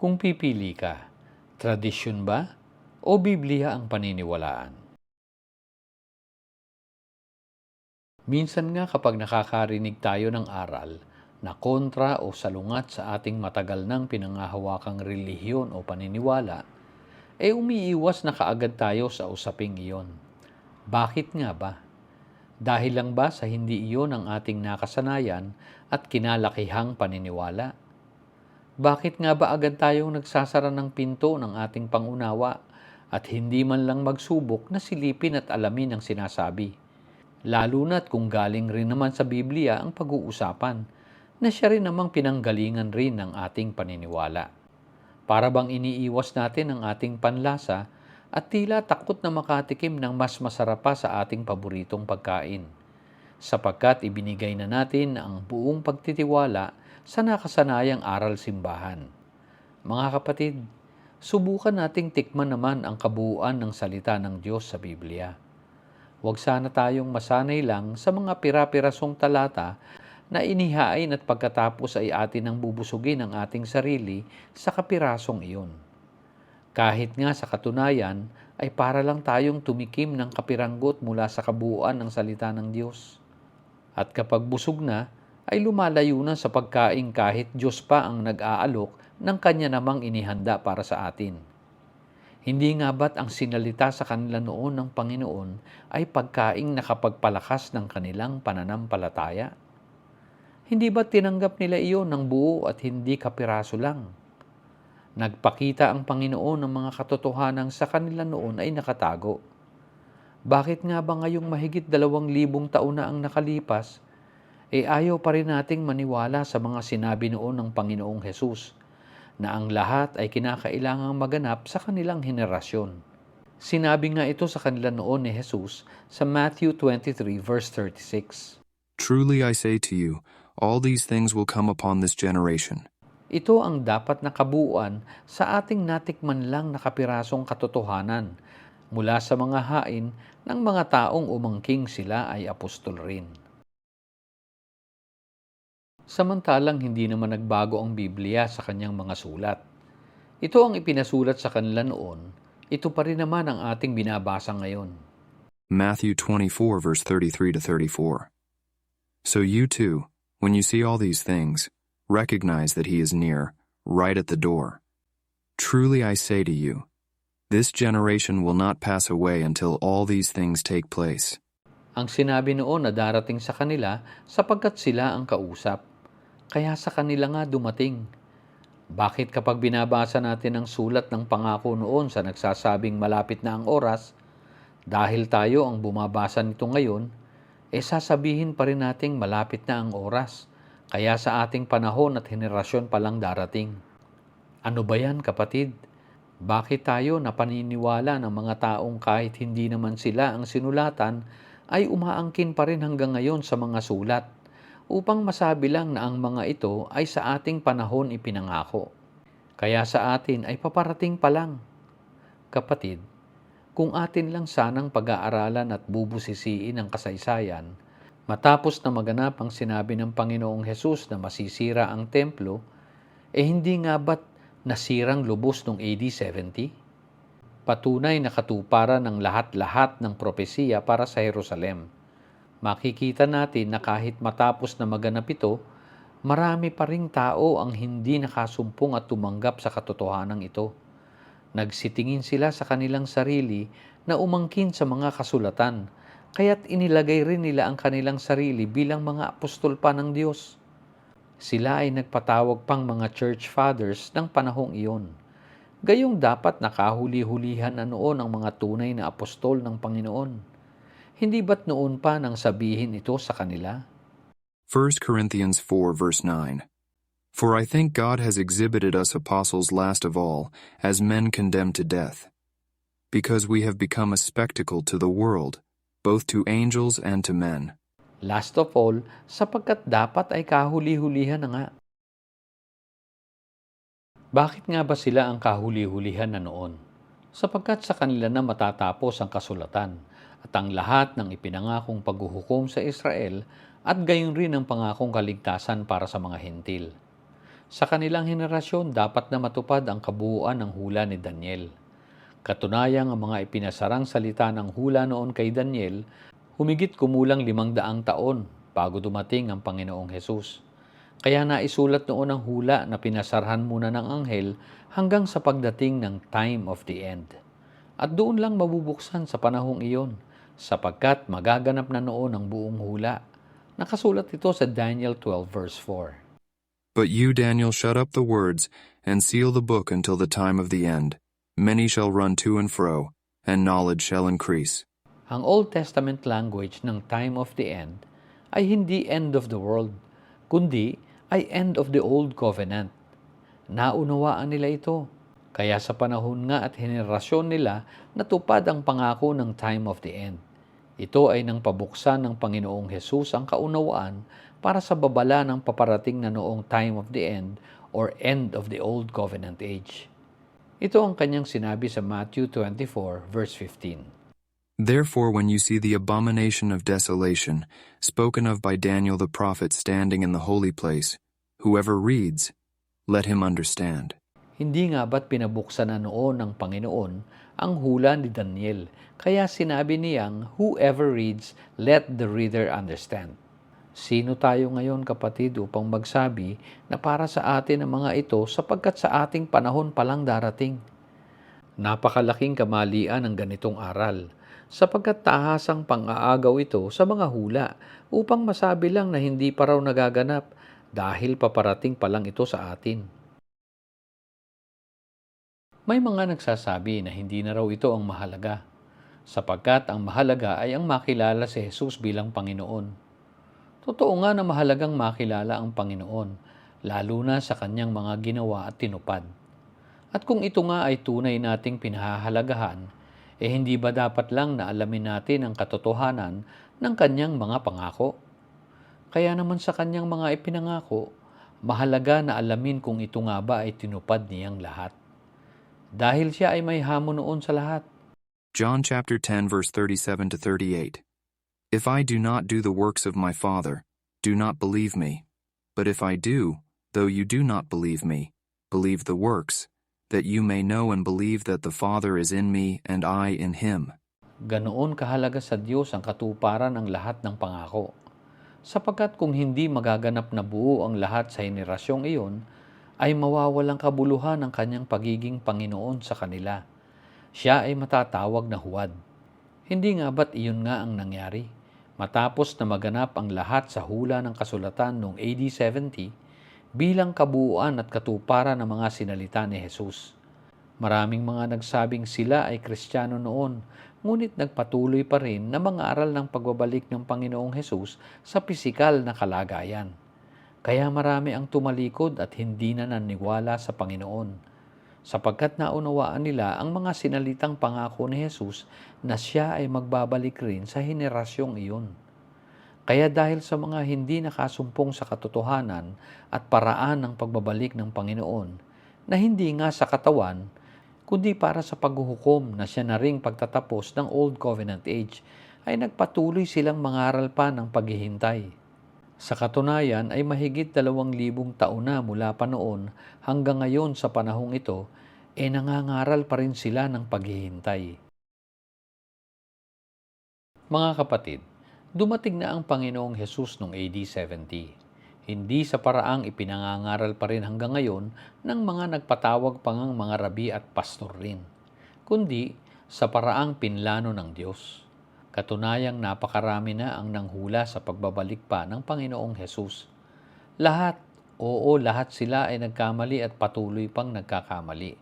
Kung pipili ka, tradisyon ba o Biblia ang paniniwalaan? Minsan nga kapag nakakarinig tayo ng aral na kontra o salungat sa ating matagal nang pinangahawakang relihiyon o paniniwala, eh umiiwas na kaagad tayo sa usaping iyon. Bakit nga ba? Dahil lang ba sa hindi iyon ang ating nakasanayan at kinalakihang paniniwala? Bakit nga ba agad tayong nagsasara ng pinto ng ating pangunawa at hindi man lang magsubok na silipin at alamin ang sinasabi? Lalo na't kung galing rin naman sa Biblia ang pag-uusapan na siya rin namang pinanggalingan rin ng ating paniniwala. Para bang iniiwas natin ang ating panlasa at tila takot na makatikim ng mas masarap pa sa ating paboritong pagkain. Sapagkat ibinigay na natin ang buong pagtitiwala sa nakasanayang aral simbahan. Mga kapatid, subukan nating tikman naman ang kabuuan ng salita ng Diyos sa Biblia. Huwag sana tayong masanay lang sa mga pira-pirasong talata na inihain at pagkatapos ay atin ang bubusugin ang ating sarili sa kapirasong iyon. Kahit nga sa katunayan ay para lang tayong tumikim ng kapiranggot mula sa kabuuan ng salita ng Diyos. At kapag busog na, ay lumalayo na sa pagkain kahit Diyos pa ang nag-aalok ng kanya namang inihanda para sa atin. Hindi nga ba't ang sinalita sa kanila noon ng Panginoon ay pagkaing nakapagpalakas ng kanilang pananampalataya? Hindi ba tinanggap nila iyon ng buo at hindi kapiraso lang? Nagpakita ang Panginoon ng mga katotohanan sa kanila noon ay nakatago. Bakit nga ba ngayong mahigit dalawang libong taon na ang nakalipas, e eh ayaw pa rin nating maniwala sa mga sinabi noon ng Panginoong Hesus na ang lahat ay kinakailangang maganap sa kanilang henerasyon. Sinabi nga ito sa kanila noon ni Jesus sa Matthew 23 verse 36. Truly I say to you, all these things will come upon this generation. Ito ang dapat na kabuuan sa ating natikman lang na kapirasong katotohanan mula sa mga hain ng mga taong umangking sila ay apostol rin. Samantalang hindi naman nagbago ang Biblia sa kanyang mga sulat. Ito ang ipinasulat sa kanila noon, ito pa rin naman ang ating binabasa ngayon. Matthew 24, verse 33 to 34. So you too, when you see all these things, recognize that he is near, right at the door. Truly I say to you, this generation will not pass away until all these things take place. Ang sinabi noon na darating sa kanila sapagkat sila ang kausap. Kaya sa kanila nga dumating. Bakit kapag binabasa natin ang sulat ng pangako noon sa nagsasabing malapit na ang oras, dahil tayo ang bumabasa nito ngayon, eh sasabihin pa rin nating malapit na ang oras, kaya sa ating panahon at henerasyon pa lang darating. Ano ba yan kapatid? Bakit tayo napaniniwala ng mga taong kahit hindi naman sila ang sinulatan ay umaangkin pa rin hanggang ngayon sa mga sulat? upang masabi lang na ang mga ito ay sa ating panahon ipinangako. Kaya sa atin ay paparating pa lang. Kapatid, kung atin lang sanang pag-aaralan at bubusisiin ang kasaysayan, matapos na maganap ang sinabi ng Panginoong Hesus na masisira ang templo, eh hindi nga ba't nasirang lubos noong AD 70? Patunay na katuparan ng lahat-lahat ng propesiya para sa Jerusalem makikita natin na kahit matapos na maganap ito, marami pa ring tao ang hindi nakasumpong at tumanggap sa katotohanan ito. Nagsitingin sila sa kanilang sarili na umangkin sa mga kasulatan, kaya't inilagay rin nila ang kanilang sarili bilang mga apostol pa ng Diyos. Sila ay nagpatawag pang mga church fathers ng panahong iyon. Gayong dapat nakahuli-hulihan na noon ang mga tunay na apostol ng Panginoon hindi ba't noon pa nang sabihin ito sa kanila? 1 Corinthians 4, verse 9. For I think God has exhibited us apostles last of all, as men condemned to death, because we have become a spectacle to the world, both to angels and to men. Last of all, sapagkat dapat ay kahuli-hulihan na nga. Bakit nga ba sila ang kahuli-hulihan na noon? Sapagkat sa kanila na matatapos ang kasulatan at ang lahat ng ipinangakong paghuhukom sa Israel at gayon rin ang pangakong kaligtasan para sa mga hentil. Sa kanilang henerasyon, dapat na matupad ang kabuuan ng hula ni Daniel. Katunayang ang mga ipinasarang salita ng hula noon kay Daniel, humigit kumulang limang daang taon bago dumating ang Panginoong Hesus. Kaya naisulat noon ang hula na pinasarhan muna ng anghel hanggang sa pagdating ng time of the end. At doon lang mabubuksan sa panahong iyon, sapagkat magaganap na noon ang buong hula. Nakasulat ito sa Daniel 12 verse 4. But you, Daniel, shut up the words, and seal the book until the time of the end. Many shall run to and fro, and knowledge shall increase. Ang Old Testament language ng time of the end ay hindi end of the world, kundi ay end of the Old Covenant. Naunawaan nila ito. Kaya sa panahon nga at henerasyon nila, natupad ang pangako ng time of the end. Ito ay nang pabuksan ng Panginoong Hesus ang kaunawaan para sa babala ng paparating na noong time of the end or end of the Old Covenant age. Ito ang kanyang sinabi sa Matthew 24 verse 15. Therefore, when you see the abomination of desolation, spoken of by Daniel the prophet standing in the holy place, whoever reads, let him understand. Hindi nga ba't pinabuksan na noon ng Panginoon ang hula ni Daniel? Kaya sinabi niyang, whoever reads, let the reader understand. Sino tayo ngayon kapatid upang magsabi na para sa atin ang mga ito sapagkat sa ating panahon palang darating? Napakalaking kamalian ng ganitong aral sapagkat tahasang pang-aagaw ito sa mga hula upang masabi lang na hindi pa raw nagaganap dahil paparating pa lang ito sa atin. May mga nagsasabi na hindi na raw ito ang mahalaga, sapagkat ang mahalaga ay ang makilala si Jesus bilang Panginoon. Totoo nga na mahalagang makilala ang Panginoon, lalo na sa kanyang mga ginawa at tinupad. At kung ito nga ay tunay nating pinahahalagahan, eh hindi ba dapat lang na alamin natin ang katotohanan ng kanyang mga pangako? Kaya naman sa kanyang mga ipinangako, mahalaga na alamin kung ito nga ba ay tinupad niyang lahat dahil siya ay may hamon noon sa lahat. John chapter 10 verse 37 to 38. If I do not do the works of my Father, do not believe me. But if I do, though you do not believe me, believe the works, that you may know and believe that the Father is in me and I in him. Ganoon kahalaga sa Diyos ang katuparan ng lahat ng pangako. Sapagkat kung hindi magaganap na buo ang lahat sa henerasyong iyon, ay mawawalang kabuluhan ang kanyang pagiging Panginoon sa kanila. Siya ay matatawag na huwad. Hindi nga ba't iyon nga ang nangyari? Matapos na maganap ang lahat sa hula ng kasulatan noong AD 70, bilang kabuuan at katuparan ng mga sinalita ni Jesus. Maraming mga nagsabing sila ay kristyano noon, ngunit nagpatuloy pa rin na mangaral ng pagbabalik ng Panginoong Hesus sa pisikal na kalagayan. Kaya marami ang tumalikod at hindi na naniwala sa Panginoon, sapagkat naunawaan nila ang mga sinalitang pangako ni Jesus na siya ay magbabalik rin sa henerasyong iyon. Kaya dahil sa mga hindi nakasumpong sa katotohanan at paraan ng pagbabalik ng Panginoon, na hindi nga sa katawan, kundi para sa paghuhukom na siya na ring pagtatapos ng Old Covenant Age, ay nagpatuloy silang mangaral pa ng paghihintay. Sa katunayan ay mahigit dalawang libong taon na mula pa noon hanggang ngayon sa panahong ito, e nangangaral pa rin sila ng paghihintay. Mga kapatid, dumating na ang Panginoong Hesus noong AD 70. Hindi sa paraang ipinangangaral pa rin hanggang ngayon ng mga nagpatawag pangang mga rabi at pastor rin, kundi sa paraang pinlano ng Diyos. Katunayang napakarami na ang nanghula sa pagbabalik pa ng Panginoong Hesus. Lahat, oo lahat sila ay nagkamali at patuloy pang nagkakamali.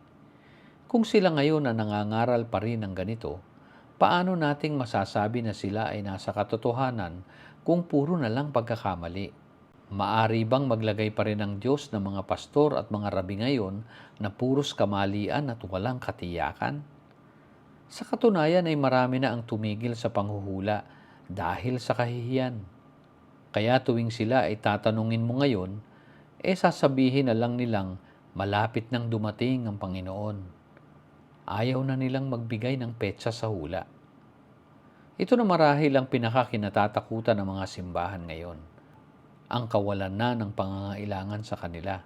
Kung sila ngayon na nangangaral pa rin ng ganito, paano nating masasabi na sila ay nasa katotohanan kung puro na lang pagkakamali? Maari bang maglagay pa rin ang Diyos ng mga pastor at mga rabi ngayon na puros kamalian at walang katiyakan? Sa katunayan ay marami na ang tumigil sa panghuhula dahil sa kahihiyan. Kaya tuwing sila ay tatanungin mo ngayon, eh sasabihin na lang nilang malapit nang dumating ang Panginoon. Ayaw na nilang magbigay ng petsa sa hula. Ito na marahil ang pinakakinatatakutan ng mga simbahan ngayon. Ang kawalan na ng pangangailangan sa kanila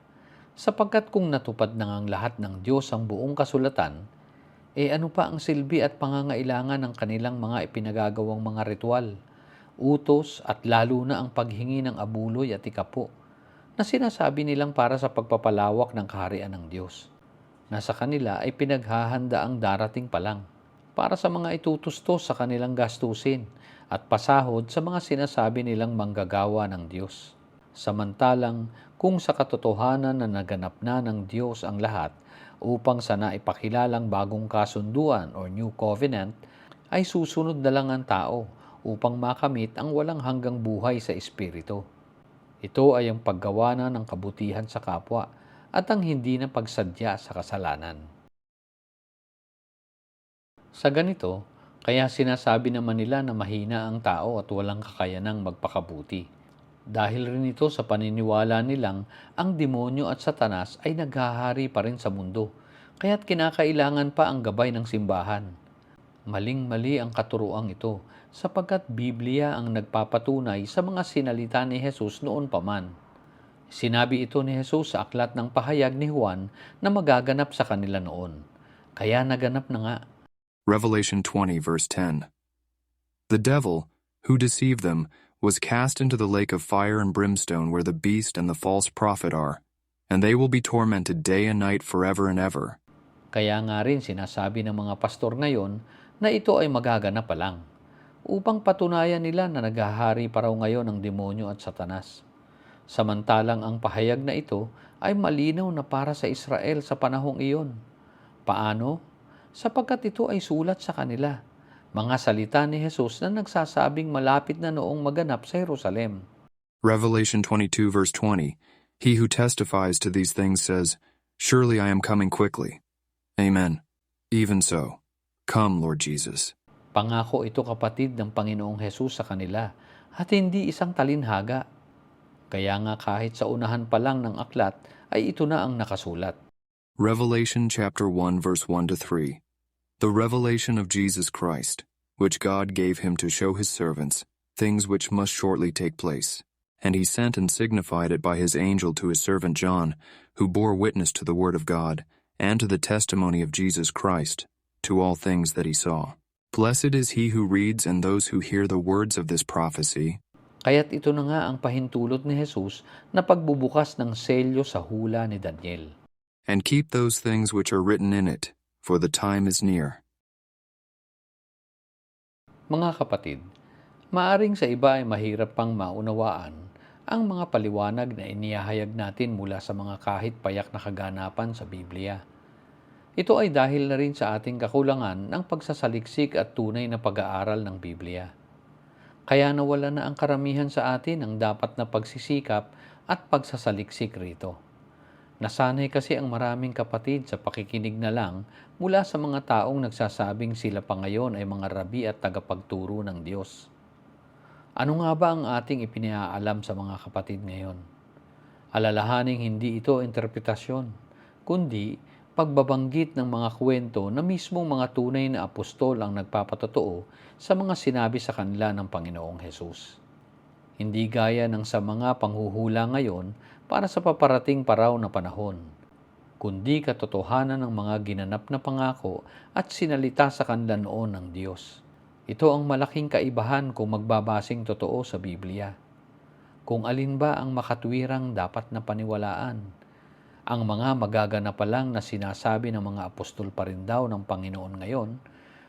Sapagkat kung natupad na ngang lahat ng Diyos ang buong kasulatan, eh ano pa ang silbi at pangangailangan ng kanilang mga ipinagagawang mga ritual, utos at lalo na ang paghingi ng abuloy at ikapo na sinasabi nilang para sa pagpapalawak ng kaharian ng Diyos. Nasa kanila ay pinaghahanda ang darating pa lang para sa mga itutustos sa kanilang gastusin at pasahod sa mga sinasabi nilang manggagawa ng Diyos. Samantalang kung sa katotohanan na naganap na ng Diyos ang lahat upang sa naipakilalang bagong kasunduan or new covenant, ay susunod na lang ang tao upang makamit ang walang hanggang buhay sa Espiritu. Ito ay ang paggawa na ng kabutihan sa kapwa at ang hindi na pagsadya sa kasalanan. Sa ganito, kaya sinasabi naman nila na mahina ang tao at walang kakayanang magpakabuti. Dahil rin ito sa paniniwala nilang ang demonyo at satanas ay naghahari pa rin sa mundo, kaya't kinakailangan pa ang gabay ng simbahan. Maling-mali ang katuruang ito sapagkat Biblia ang nagpapatunay sa mga sinalita ni Jesus noon pa man. Sinabi ito ni Jesus sa aklat ng pahayag ni Juan na magaganap sa kanila noon. Kaya naganap na nga. Revelation 20, verse 10. The devil, who deceived them, was cast into the lake of fire and brimstone where the beast and the false prophet are, and they will be tormented day and night forever and ever. Kaya nga rin sinasabi ng mga pastor ngayon na ito ay magaganap pa lang upang patunayan nila na naghahari pa raw ngayon ang demonyo at satanas. Samantalang ang pahayag na ito ay malinaw na para sa Israel sa panahong iyon. Paano? Sapagkat ito ay sulat sa kanila. Mga salita ni Jesus na nagsasabing malapit na noong maganap sa Jerusalem. Revelation 22, verse 20. He who testifies to these things says, Surely I am coming quickly. Amen. Even so. Come, Lord Jesus. Pangako ito kapatid ng Panginoong Hesus sa kanila at hindi isang talinhaga. Kaya nga kahit sa unahan pa lang ng aklat ay ito na ang nakasulat. Revelation chapter 1, verse 1 to 3. The revelation of Jesus Christ, which God gave him to show his servants things which must shortly take place. And he sent and signified it by his angel to his servant John, who bore witness to the word of God, and to the testimony of Jesus Christ, to all things that he saw. Blessed is he who reads and those who hear the words of this prophecy, Kaya't ito na nga ang pahintulot ni Jesus na pagbubukas ng selyo sa hula ni Daniel. and keep those things which are written in it, for the time is near. Mga kapatid, maaring sa iba ay mahirap pang maunawaan ang mga paliwanag na inihahayag natin mula sa mga kahit payak na kaganapan sa Biblia. Ito ay dahil na rin sa ating kakulangan ng pagsasaliksik at tunay na pag-aaral ng Biblia. Kaya nawala na ang karamihan sa atin ang dapat na pagsisikap at pagsasaliksik rito. Nasanay kasi ang maraming kapatid sa pakikinig na lang mula sa mga taong nagsasabing sila pa ngayon ay mga rabi at tagapagturo ng Diyos. Ano nga ba ang ating ipinaalam sa mga kapatid ngayon? Alalahaning hindi ito interpretasyon, kundi pagbabanggit ng mga kwento na mismong mga tunay na apostol ang nagpapatotoo sa mga sinabi sa kanila ng Panginoong Hesus. Hindi gaya ng sa mga panghuhula ngayon para sa paparating paraw na panahon, kundi katotohanan ng mga ginanap na pangako at sinalita sa kanila noon ng Diyos. Ito ang malaking kaibahan kung magbabasing totoo sa Biblia. Kung alin ba ang makatwirang dapat na paniwalaan, ang mga magaganap pa lang na sinasabi ng mga apostol pa rin daw ng Panginoon ngayon,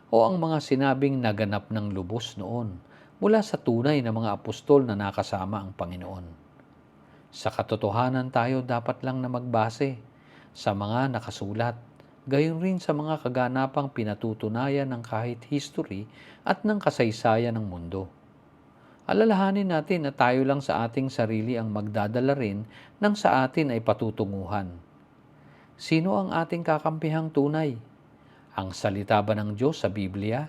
o ang mga sinabing naganap ng lubos noon mula sa tunay na mga apostol na nakasama ang Panginoon. Sa katotohanan tayo dapat lang na magbase sa mga nakasulat, gayon rin sa mga kaganapang pinatutunayan ng kahit history at ng kasaysayan ng mundo. Alalahanin natin na tayo lang sa ating sarili ang magdadala rin ng sa atin ay patutunguhan. Sino ang ating kakampihang tunay? Ang salita ba ng Diyos sa Biblia?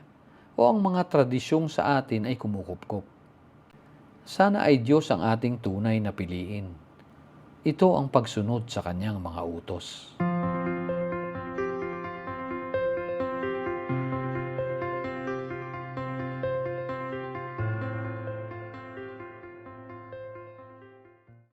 O ang mga tradisyong sa atin ay kumukupkop? Sana ay Diyos ang ating tunay na piliin. Ito ang pagsunod sa kanyang mga utos.